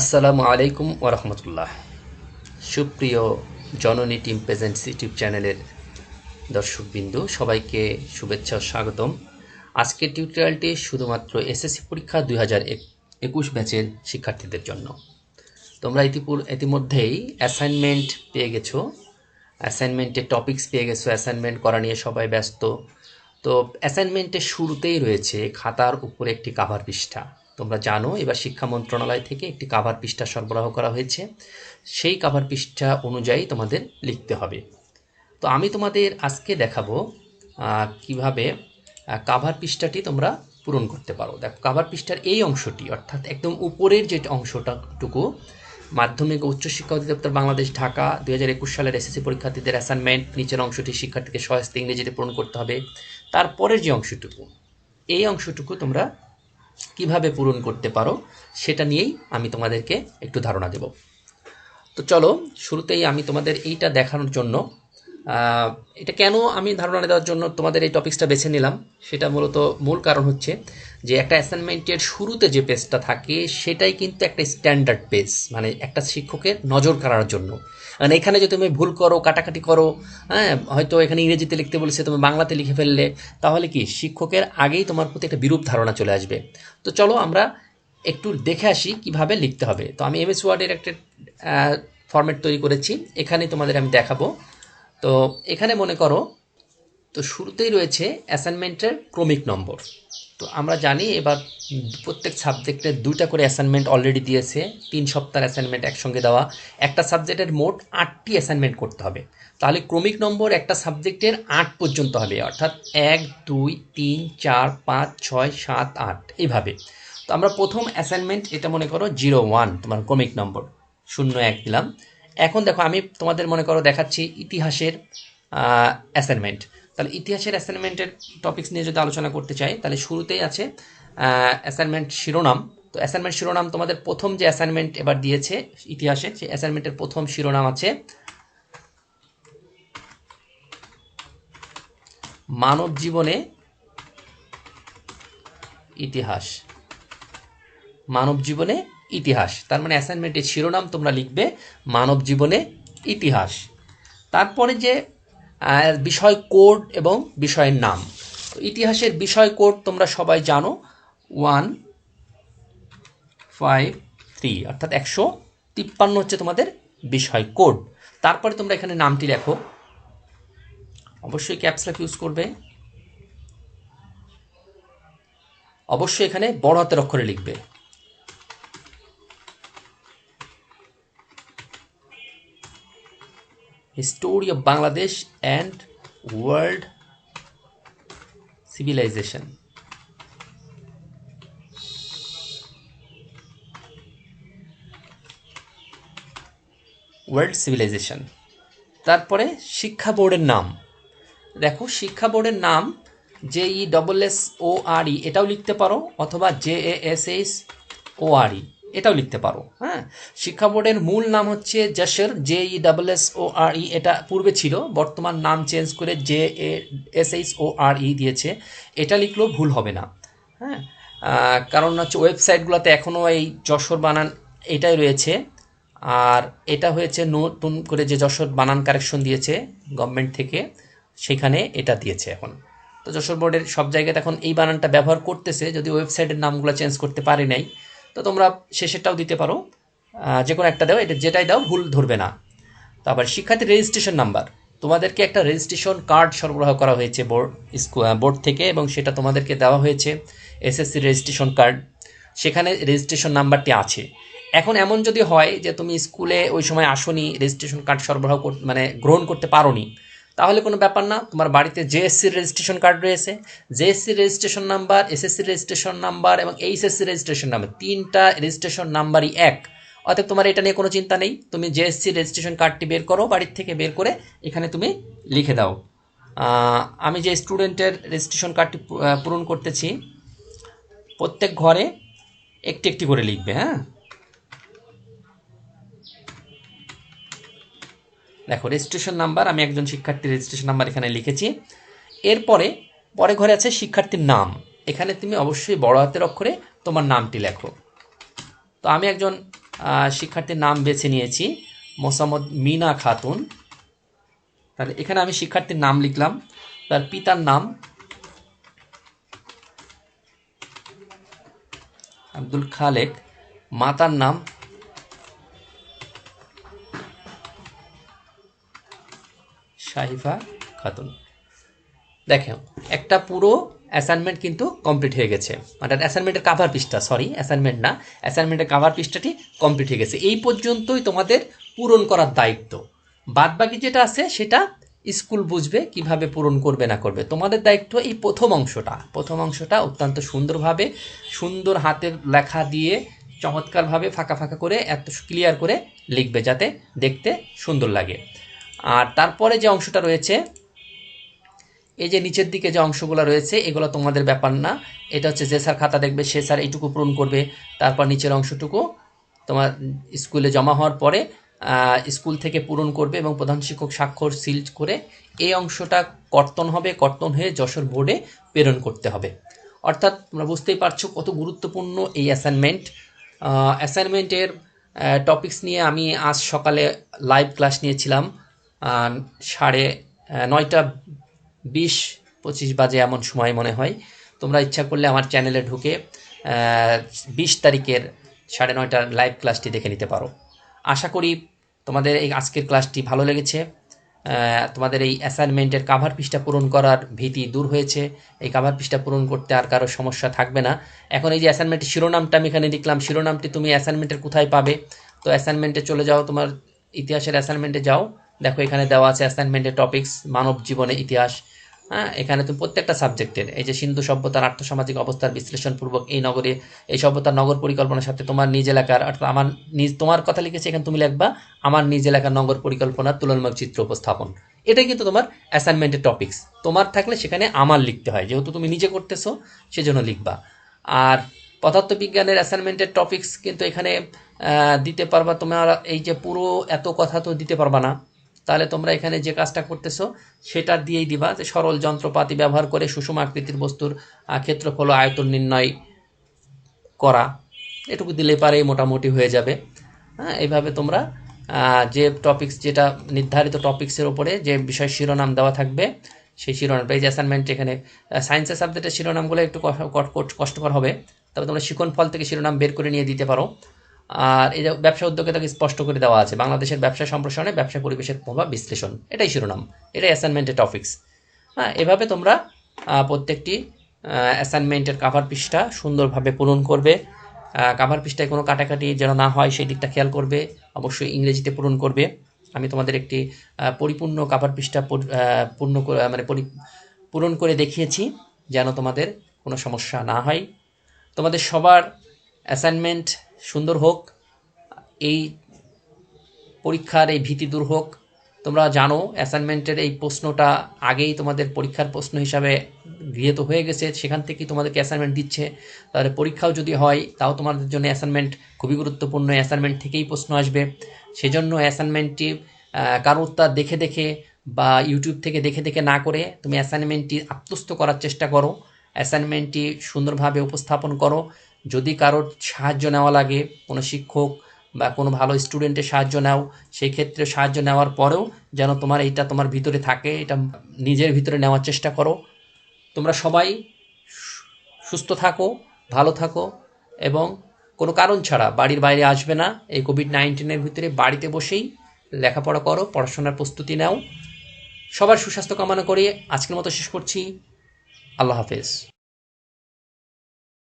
আসসালামু আলাইকুম ওরহমতুল্লাহ সুপ্রিয় জননী টিম প্রেজেন্টস ইউটিউব চ্যানেলের দর্শকবিন্দু, সবাইকে শুভেচ্ছা ও স্বাগতম। আজকের টিউটোরিয়ালটি শুধুমাত্র এসএসসি পরীক্ষা দুই হাজার একুশ ব্যাচের শিক্ষার্থীদের জন্য। তোমরা ইতিপুর, ইতিমধ্যেই অ্যাসাইনমেন্ট পেয়ে গেছো। অ্যাসাইনমেন্টের টপিকস পেয়ে গেছো অ্যাসাইনমেন্ট করা নিয়ে সবাই ব্যস্ত। তো অ্যাসাইনমেন্টের শুরুতেই রয়েছে খাতার উপরে একটি কাভার পৃষ্ঠা। তোমরা জানো, এবার শিক্ষা মন্ত্রণালয় থেকে একটি কাভার পৃষ্ঠা সরবরাহ করা হয়েছে। সেই কাভার পৃষ্ঠা অনুযায়ী তোমাদের লিখতে হবে। তো আমি তোমাদের আজকে দেখাবো কীভাবে কাভার পৃষ্ঠাটি তোমরা পূরণ করতে পারো। দেখো কাভার পৃষ্ঠার এই অংশটি, অর্থাৎ একদম উপরের যে অংশটাটুকু, মাধ্যমিক উচ্চশিক্ষা অধিদপ্তর বাংলাদেশ, ঢাকা, দুই হাজার একুশ সালের এসএসসি পরীক্ষার্থীদের অ্যাসাইনমেন্ট নিচের অংশটি শিক্ষার্থীকে সহস্তে ইংরেজিতে পূরণ করতে হবে। তারপরের যে অংশটুকু, এই অংশটুকু তোমরা কীভাবে পূরণ করতে পারো, সেটা নিয়েই আমি তোমাদেরকে একটু ধারণা দেব। তো চলো, শুরুতেই আমি তোমাদের এইটা দেখানোর জন্য এটা কেন আমি ধারণা দেওয়ার জন্য তোমাদের এই টপিকসটা বেছে নিলাম? সেটা মূলত মূল কারণ হচ্ছে যে একটা অ্যাসাইনমেন্টের শুরুতে যে পেজটা থাকে, সেটাই কিন্তু একটা স্ট্যান্ডার্ড পেজ মানে একটা শিক্ষকের নজর কাড়ার জন্য। মানে এখানে যদি তুমি ভুল করো, কাটাকাটি করো হ্যাঁ হয়তো এখানে ইংরেজিতে লিখতে বলেছে, তুমি বাংলাতে লিখে ফেললে, তাহলে কি শিক্ষকের আগেই তোমার প্রতি একটা বিরূপ ধারণা চলে আসবে? তো চলো আমরা একটু দেখে আসি কীভাবে লিখতে হবে। তো আমি এমএস ওয়ার্ডের একটা ফরম্যাট তৈরি করেছি। এখানে তোমাদের আমি দেখাবো। তো এখানে মনে করো, তো শুরুতেই রয়েছে অ্যাসাইনমেন্টের ক্রমিক নম্বর। তো আমরা জানি এবার প্রত্যেক সাবজেক্টের দুইটা করে অ্যাসাইনমেন্ট অলরেডি দিয়েছে, তিন সপ্তাহের অ্যাসাইনমেন্ট একসঙ্গে দেওয়া। একটা সাবজেক্টের মোট আটটি অ্যাসাইনমেন্ট করতে হবে। তাহলে ক্রমিক নম্বর একটা সাবজেক্টের আট পর্যন্ত হবে, অর্থাৎ এক, দুই, তিন, চার, পাঁচ, ছয়, সাত, আট এইভাবে তো আমরা প্রথম অ্যাসাইনমেন্ট, এটা মনে করো, জিরো, ওয়ান, তোমার ক্রমিক নম্বর। শূন্য, এক দিলাম। এখন দেখো, আমি তোমাদের মনে করো দেখাচ্ছি ইতিহাসের অ্যাসাইনমেন্ট তাহলে ইতিহাসের অ্যাসাইনমেন্টের টপিক্স নিয়ে যদি আলোচনা করতে চাই, তাহলে শুরুতেই আছে অ্যাসাইনমেন্ট শিরোনাম। তো অ্যাসাইনমেন্ট শিরোনাম তোমাদের প্রথম যে অ্যাসাইনমেন্ট এবার দিয়েছে ইতিহাসে, সেই অ্যাসাইনমেন্টের প্রথম শিরোনাম আছে, মানব জীবনে ইতিহাস। মানব জীবনে ইতিহাস। তার মানে অ্যাসাইনমেন্টের শিরোনাম তোমরা লিখবে মানব জীবনে ইতিহাস। তারপরে যে বিষয় কোড এবং বিষয়ের নাম। ইতিহাসের বিষয় কোড তোমরা সবাই জানো। ওয়ান, ফাইভ, থ্রি, অর্থাৎ একশো তিপ্পান্ন হচ্ছে তোমাদের বিষয় কোড। তারপরে তোমরা এখানে নামটি লেখো। অবশ্যই ক্যাপসলক ইউজ করবে। অবশ্যই এখানে বড় হাতের অক্ষরে লিখবে। History of Bangladesh and world civilisation world civilisation তারপরে শিক্ষা বোর্ডের নাম। দেখো, শিক্ষা বোর্ডের নাম J E double S O R E এটাও লিখতে পারো, অথবা J A S S O R E এটাও লিখতে পারো। হ্যাঁ। শিক্ষা বোর্ডের মূল নাম হচ্ছে Jashore J E double S O R E এটা পূর্বে ছিল বর্তমান নাম চেঞ্জ করে J A S H O R E দিয়েছে। এটা লিখলেও ভুল হবে না। হ্যাঁ। কারণ হচ্ছে ওয়েবসাইটগুলোতে এখনও এই যশোর বানান এটাই রয়েছে। আর এটা হয়েছে নতুন করে যে যশোর বানান কারেকশন দিয়েছে গভর্নমেন্ট থেকে সেখানে এটা দিয়েছে এখন। তো যশোর বোর্ডের সব জায়গাতে এখন এই বানানটা ব্যবহার করতেছে যদি ওয়েবসাইটের নামগুলো চেঞ্জ করতে পারি নাই। তোমরা শেষেরটাও দিতে পারো। যে কোনো একটা দাও, এটা যেটাই দাও, ভুল ধরবে না। তারপর শিক্ষার্থী রেজিস্ট্রেশন নাম্বার তোমাদেরকে একটা রেজিস্ট্রেশন কার্ড সরবরাহ করা হয়েছে বোর্ড বোর্ড থেকে এবং সেটা তোমাদেরকে দেওয়া হয়েছে এসএসসি রেজিস্ট্রেশন কার্ড সেখানে রেজিস্ট্রেশন নাম্বারটি আছে। এখন এমন যদি হয় যে তুমি স্কুলে ওই সময় আসনি রেজিস্ট্রেশন কার্ড সরবরাহ মানে গ্রহণ করতে পারোনি তাহলে কোনো ব্যাপার না। তোমার বাড়িতে জেএসসির রেজিস্ট্রেশন কার্ড রয়েছে। JSC registration number SSC registration number এবং এইচএসসি রেজিস্ট্রেশন নাম্বার তিনটা রেজিস্ট্রেশন নাম্বারই এক। অতএব তোমার এটা নিয়ে কোনো চিন্তা নেই। তুমি জেএসসি রেজিস্ট্রেশন কার্ডটি বের করো, বাড়ির থেকে বের করে এখানে তুমি লিখে দাও। আমি যে স্টুডেন্টের রেজিস্ট্রেশন কার্ডটি পূরণ করতেছি, প্রত্যেক ঘরে একটি একটি করে লিখবে হ্যাঁ? দেখো রেজিস্ট্রেশন নাম্বার আমি একজন শিক্ষার্থীর রেজিস্ট্রেশন নাম্বার এখানে লিখেছি। এরপরে, পরে ঘরে আছে শিক্ষার্থীর নাম। এখানে তুমি অবশ্যই বড় হাতের অক্ষরে তোমার নামটি লেখো। তো আমি একজন শিক্ষার্থীর নাম বেছে নিয়েছি, মোসাম্মদ মিনা খাতুন। তাহলে এখানে আমি শিক্ষার্থীর নাম লিখলাম। তার পিতার নাম আব্দুল খালেক। মাতার নাম শাহিফা খাতুন। দেখেন, একটা পুরো অ্যাসাইনমেন্ট কিন্তু কমপ্লিট হয়ে গেছে। মানে অ্যাসাইনমেন্টের কাভার পৃষ্ঠা সরি অ্যাসাইনমেন্ট না অ্যাসাইনমেন্টের কাভার পৃষ্ঠাটি কমপ্লিট হয়ে গেছে। এই পর্যন্তই তোমাদের পূরণ করার দায়িত্ব। বাদ বাকি যেটা আছে, সেটা স্কুল বুঝবে কীভাবে পূরণ করবে না করবে। তোমাদের দায়িত্ব এই প্রথম অংশটা। প্রথম অংশটা অত্যন্ত সুন্দরভাবে, সুন্দর হাতের লেখা দিয়ে চমৎকারভাবে ফাঁকা ফাঁকা করে এত ক্লিয়ার করে লিখবে যাতে দেখতে সুন্দর লাগে। আর তারপরে যে অংশটা রয়েছে, এই যে নিচের দিকে যে অংশগুলো রয়েছে, এগুলো তোমাদের ব্যাপার না। এটা হচ্ছে যে স্যার খাতা দেখবে, সে স্যার এইটুকু পূরণ করবে। তারপর নিচের অংশটুকু তোমার স্কুলে জমা হওয়ার পরে স্কুল থেকে পূরণ করবে এবং প্রধান শিক্ষক স্বাক্ষর সিল করে এই অংশটা কর্তন হবে, কর্তন হয়ে যশোর বোর্ডে প্রেরণ করতে হবে। অর্থাৎ তোমরা বুঝতেই পারছ কত গুরুত্বপূর্ণ এই অ্যাসাইনমেন্ট অ্যাসাইনমেন্টের টপিকস নিয়ে আমি আজ সকালে লাইভ ক্লাস নিয়েছিলাম। সাড়ে নয়টা বিশ, পঁচিশ বাজে এমন সময় মনে হয়। তোমরা ইচ্ছা করলে আমার চ্যানেলে ঢুকে বিশ তারিখের সাড়ে নয়টার লাইভ ক্লাসটি দেখে নিতে পারো। আশা করি তোমাদের এই আজকের ক্লাসটি ভালো লেগেছে। তোমাদের এই অ্যাসাইনমেন্টের কাভার পৃষ্ঠা পূরণ করার ভীতি দূর হয়েছে। এই কাভার পৃষ্ঠা পূরণ করতে আর কারও সমস্যা থাকবে না। এখন এই যে অ্যাসাইনমেন্টের শিরোনামটা আমি এখানে লিখলাম শিরোনামটি তুমি অ্যাসাইনমেন্টের কোথায় পাবে? তো অ্যাসাইনমেন্টে চলে যাও, তোমার ইতিহাসের অ্যাসাইনমেন্টে যাও। দেখো, এখানে দেওয়া আছে অ্যাসাইনমেন্টের টপিকস মানব জীবনে ইতিহাস। হ্যাঁ এখানে তুমি প্রত্যেকটা সাবজেক্টের এই যে সিন্ধু সভ্যতার আর্থসামাজিক অবস্থার বিশ্লেষণপূর্বক এই নগরে, এই সভ্যতার নগর পরিকল্পনার সাথে তোমার নিজ এলাকার, অর্থাৎ আমার নিজ, তোমার কথা লিখেছে, এখানে তুমি লিখবা, আমার নিজ এলাকার নগর পরিকল্পনার তুলনামূলক চিত্র উপস্থাপন। এটাই কিন্তু তোমার অ্যাসাইনমেন্টের টপিকস তোমার থাকলে সেখানে আমার লিখতে হয়, যেহেতু তুমি নিজে করতেছো, সেজন্য লিখবা। আর পদার্থবিজ্ঞানের অ্যাসাইনমেন্টের টপিকস কিন্তু এখানে দিতে পারবা, তোমার এই যে পুরো এত কথা তো দিতে পারবা না। তাহলে তোমরা এখানে যে কাজটা করতেছো, সেটা দিয়েই দিবা। যে সরল যন্ত্রপাতি ব্যবহার করে সুষম আকৃতির বস্তুর ক্ষেত্রফল আয়তন নির্ণয় করা। এটুকু দিলে পারেই মোটামুটি হয়ে যাবে। হ্যাঁ এইভাবে তোমরা যে টপিকস যেটা নির্ধারিত টপিক্সের ওপরে যে বিষয় শিরোনাম দেওয়া থাকবে, সেই শিরোনামটা এই অ্যাসাইনমেন্ট এখানে সায়েন্সের সাবজেক্টের শিরোনামগুলো একটু কষ্ট- কষ্ট- কষ্টকর হবে। তবে তোমরা শিখন ফল থেকে শিরোনাম বের করে নিয়ে দিতে পারো। আর এই ব্যবসা উদ্যোগে তাকে স্পষ্ট করে দেওয়া আছে, বাংলাদেশের ব্যবসা সম্প্রসারণে ব্যবসা পরিবেশের প্রভাব বিশ্লেষণ, এটাই শিরোনাম, এটাই অ্যাসাইনমেন্টের টপিক্স হ্যাঁ এভাবে তোমরা প্রত্যেকটি অ্যাসাইনমেন্টের কাভার পৃষ্ঠা সুন্দরভাবে পূরণ করবে। কাভার পৃষ্ঠায় কোনো কাটাকাটি যেন না হয়, সেই দিকটা খেয়াল করবে, অবশ্যই ইংরেজিতে পূরণ করবে। আমি তোমাদের একটি পরিপূর্ণ কাভার পৃষ্ঠা পূর্ণ মানে পরি- পূরণ করে দেখিয়েছি, যেন তোমাদের কোনো সমস্যা না হয়। তোমাদের সবার অ্যাসাইনমেন্ট সুন্দর হোক, এই পরীক্ষার এই ভীতি দূর হোক, তোমরা জানো অ্যাসাইনমেন্টের এই প্রশ্নটা আগেই তোমাদের পরীক্ষার প্রশ্ন হিসাবে গৃহীত হয়ে গেছে, সেখান থেকেই তোমাদেরকে অ্যাসাইনমেন্ট দিচ্ছে। তাহলে পরীক্ষাও যদি হয়, তাও তোমাদের জন্য অ্যাসাইনমেন্ট খুবই গুরুত্বপূর্ণ। অ্যাসাইনমেন্ট থেকেই প্রশ্ন আসবে। সেজন্য অ্যাসাইনমেন্টটি কারও উত্তর দেখে দেখে বা ইউটিউব থেকে দেখে দেখে না করে তুমি অ্যাসাইনমেন্টটি আত্মস্থ করার চেষ্টা করো। অ্যাসাইনমেন্টটি সুন্দরভাবে উপস্থাপন করো। যদি কারোর সাহায্য নেওয়া লাগে, কোনো শিক্ষক বা কোনো ভালো স্টুডেন্টের সাহায্য নাও সেই ক্ষেত্রে সাহায্য নেওয়ার পরেও যেন তোমার এইটা তোমার ভিতরে থাকে, এটা নিজের ভিতরে নেওয়ার চেষ্টা করো। তোমরা সবাই সুস্থ থাকো, ভালো থাকো এবং কোনো কারণ ছাড়া বাড়ির বাইরে আসবে না। এই কোভিড নাইন্টিনের ভিতরে বাড়িতে বসেই লেখাপড়া করো, পড়াশোনার প্রস্তুতি নাও। সবার সুস্বাস্থ্য কামনা করে আজকের মতো শেষ করছি। আল্লাহ হাফেজ।